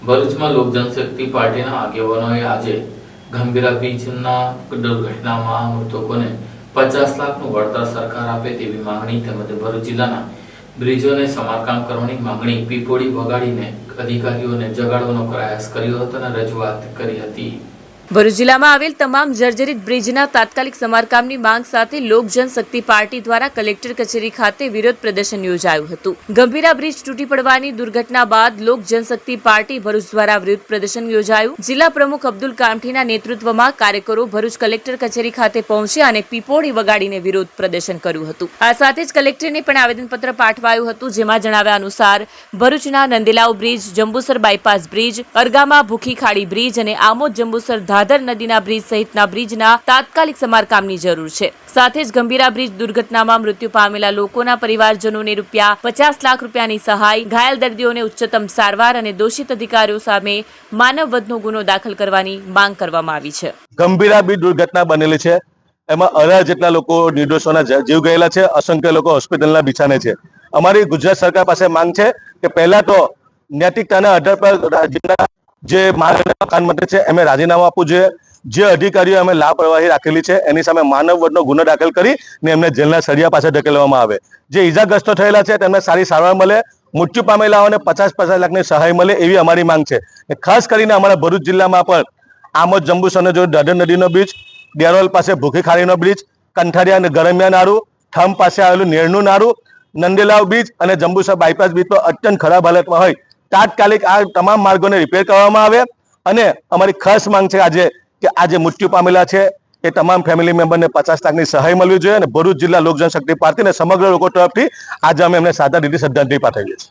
ભરૂચમાં લોક જનશક્તિ પાર્ટીના આગેવાનોએ આજે ગંભીરા બીચના દુર્ઘટનામાં મૃતકોને પચાસ લાખનું વળતર સરકાર આપે તેવી માંગણી તેમજ ભરૂચ જિલ્લાના બ્રિજોને સમારકામ કરવાની માંગણી પીપોડી વગાડીને અધિકારીઓને જગાડવાનો પ્રયાસ કર્યો હતો અને રજૂઆત કરી હતી. ભરૂચ જિલ્લામાં આવેલ તમામ જર્જરિત બ્રિજના તાત્કાલિક સમારકામની માંગ સાથે લોક જનશક્તિ પાર્ટી દ્વારા કલેક્ટર કચેરી ખાતે વિરોધ પ્રદર્શન યોજાયું હતું. ગંભીરા બ્રિજ તૂટી પડવાની દુર્ઘટના બાદ લોક જનશક્તિ પાર્ટી ભરૂચ દ્વારા વિરોધ પ્રદર્શન યોજાયું. જિલ્લા પ્રમુખ અબ્દુલ કામઠીના નેતૃત્વમાં કાર્યકરો ભરૂચ કલેક્ટર કચેરી ખાતે પહોંચ્યા અને પીપોળી વગાડીને વિરોધ પ્રદર્શન કર્યું હતું. આ સાથે જ કલેક્ટરને પણ આવેદનપત્ર પાઠવાયું હતું, જેમાં જણાવ્યા અનુસાર, ભરૂચના Nandelav bridge, Jambusar bypass bridge, Argama Bhukhi Khadi bridge અને આમોદ જંબુસર ધાધર નદીના બ્રિજ સહિતના બ્રિજના તાત્કાલિક સમારકામની જરૂર છે. સાથે જ ગંભીરા બ્રિજ દુર્ઘટનામાં મૃત્યુ પામેલા લોકોના પરિવારજનોને રૂપિયા પચાસ લાખ રૂપિયાની સહાય, ઘાયલ દર્દીઓને ઉચ્ચતમ સારવાર અને દોષિત અધિકારીઓ સામે માનવ વધનો ગુનો દાખલ કરવાની માંગ કરવામાં આવી છે. ગંભીરા બ્રિજ દુર્ઘટના બનેલી છે. એમાં અઢાર જેટલા લોકો નિર્દોષોના જીવ ગયેલા છે. અસંખ્ય લોકો હોસ્પિટલના બિછાને છે. અમારી ગુજરાત સરકાર પાસે માંગ છે કે પહેલા તો નૈતિકતાના આધાર પર રાજ્યના જે મારા મકાન મંત્રી છે, એમને રાજીનામું આપવું જોઈએ. જે અધિકારીઓ અમે લાપરવાહી રાખેલી છે, એની સામે માનવ વધનો ગુનો દાખલ કરી ને એમને જેલના સળિયા પાસે ધકેલવામાં આવે. જે ઈજાગ્રસ્તો થયેલા છે, તેમને સારી સારવાર મળે, મૃત્યુ પામેલાઓને પચાસ પચાસ લાખની સહાય મળે એવી અમારી માંગ છે. ખાસ કરીને અમારા ભરૂચ જિલ્લામાં પણ આમોદ જંબુસરનો જો દાદર નદીનો બ્રિજ ડેરોલ પાસે ભૂખી ખાડીનો બ્રિજ કંઠારિયા ગરમિયા નારું થમ પાસે આવેલું નેરનું નારું નંદેલાવ બ્રિજ અને જંબુસર બાયપાસ બ્રિજ તો અત્યંત ખરાબ હાલતમાં હોય તાત્કાલિક આ તમામ માર્ગોને રિપેર કરવામાં આવે અને અમારી ખાસ માંગ છે આજે કે આજે મૃત્યુ પામેલા છે, એ તમામ ફેમિલી મેમ્બરને પચાસ લાખની સહાય મળવી જોઈએ અને ભરૂચ જિલ્લા લોક જનશક્તિ પાર્ટી અને સમગ્ર લોકો તરફથી આજે અમે એમને સાદા રીતે શ્રદ્ધાંજલિ પાઠવીએ છીએ.